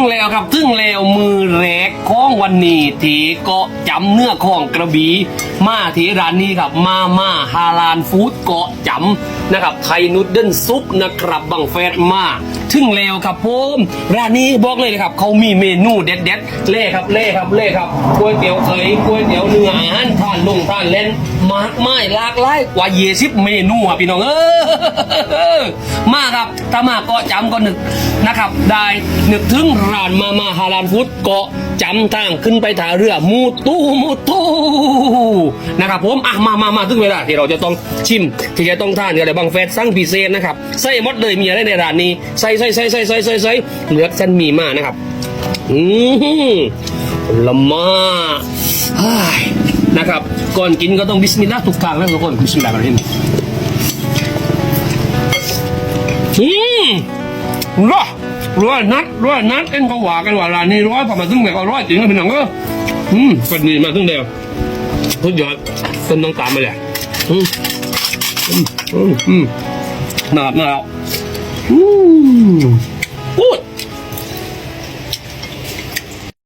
่งแลวครับทึ่งแลวมือแรกของวันนี้ที่กา จำเนื้อของกระบี่มาที่ร้านนี้ครับมามาฮาลานฟู้ดเกาะจำนะครับไทยนูดเดิลซุปนะครับบังแฟดมาถึงแล้วครับผมร้านนี้บอกเลยนะครับเขามีเมนูเด็ดๆเล่ครับเล่ครับเล่ครับก๋วยเตี๋ยวเคยก๋วยเตี๋ยวเนื้ออาหารทานลงทานเล่นมากมายหลากหลายกว่าเยสิบเมนูอะพี่น้องเออมาครับถ้ามาเกาะจำก็นึกนะครับ ได้นึกถึงร้านมามาฮาลานฟู้ดเกาะจำทางขึ้นไปท่าเรือมูตู้มูตู้นะครับผมอะมามามาถึงเวลาที่เราจะต้องชิม ที่จะต้องทานกันเลยบางแฟดสั่งพิเศษนะครับใส่มดเลยมีอะไรในร้านนี้ใส่ใส่ใส่ใส่ใส่ใส่ใส่เหลือเส้นหมีมานะครับอืมละมาเฮ้นะครับก่อนกินก็ต้องบิสมิลลาห์ทุกทางนะทุกคนบิสมิลลาห์อัลลอฮ์อืมร้อยร้อยนัดร้อยนัดเอ็นก็ว่ากันว่าร้านนี้ร้อยประมาณถึงแบบร้อยจริงนะพี่น้องเออ อืมปนดีมาทั้งเดียวทุกยอดเป็นต้องตามไปเลยอืมอืมอืมอืมนะครับนะครับอืม